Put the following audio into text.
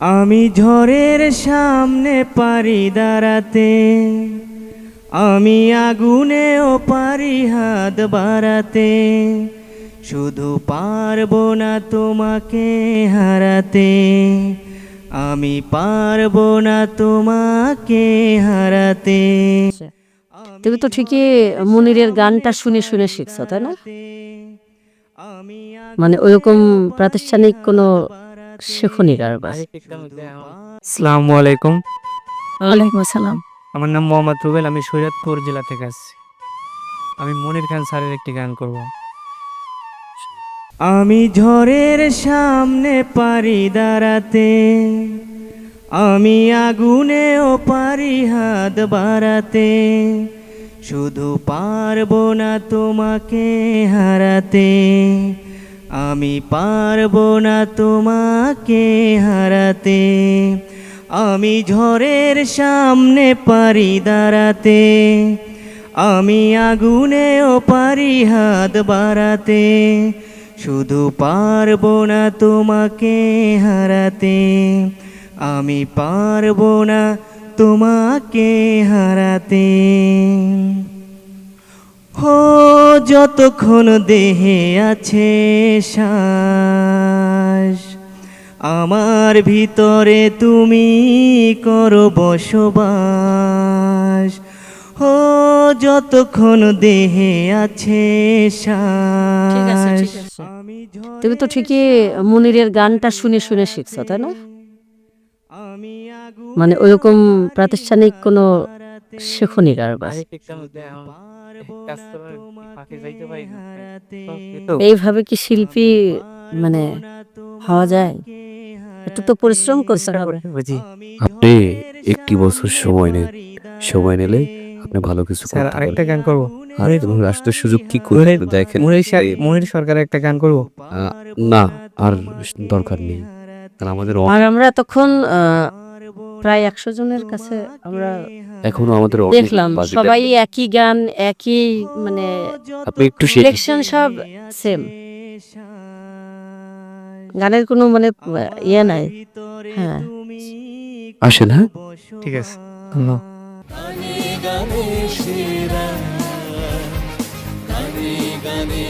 আমি ঝড়ের সামনে পারি দাঁড়াতে আমি আগুনেও পারি হাত বাড়াতে শুধু পারব না তোমাকে হারাতে আমি পারব না তোমাকে হারাতে। তুমি তো ঠিকই মনিরের গানটা শুনে শুনে শিখছো তাই না? আমি মানে ওইরকম প্রাতিষ্ঠানিক কোনো শেখনি কারবার আসসালামু আলাইকুম। ওয়ালাইকুম আসসালাম। আমার নাম মোহাম্মদ রুবেল আমি সৈয়দপুর জেলা থেকে আসছি। আমি মনির খান স্যারের একটি গান করব। আমি ঝড়ের সামনে পারি দাঁড়াতে আমি আগুনেও পারি হাত বাড়াতে শুধু পারব না তোমাকে হারাতে। আমি পারব না তোমাকে হারাতে। আমি ঝড়ের সামনে পারি দাঁড়াতে। আমি আগুনেও পারি হাত বাড়াতে। শুধু পারব না তোমাকে হারাতে। আমি পারব না তোমাকে হারাতে। যতক্ষণ দেহে আছে শ্বাস আমার ভিতরে তুমি করো বসবাস। হো যতক্ষণ দেহে আছে। তুমি তো ঠিকই মনিরের গানটা শুনে শুনে শিখছো তাই না? মানে ওইরকম প্রাতিষ্ঠানিক কোনো শেখনি এইভাবে কি শিল্পী মানে হওয়া যায়? একটু তো পরিশ্রম হবে। বুঝি। আপনি একটি বছর সময় নেন সময় নিলে আপনি ভালো কিছু স্যার আরেকটা গান করব। রাষ্ট্রের সুযোগ কি করে দেখেন মনির সরকারের একটা গান করব। না আর দরকার নেই। কারণ আমাদের আর আমরা তখন প্রায় একশো জনের কাছে আমরা এখনও আমাদের দেখলাম। সবাই একই গান একই মানে আপনি একটু সিলেকশন সব সেম গানের কোনো মানে ইয়ে নাই। হ্যাঁ। আসেন হ্যাঁ? ঠিক আছে। ধন্যবাদ। গানে গানে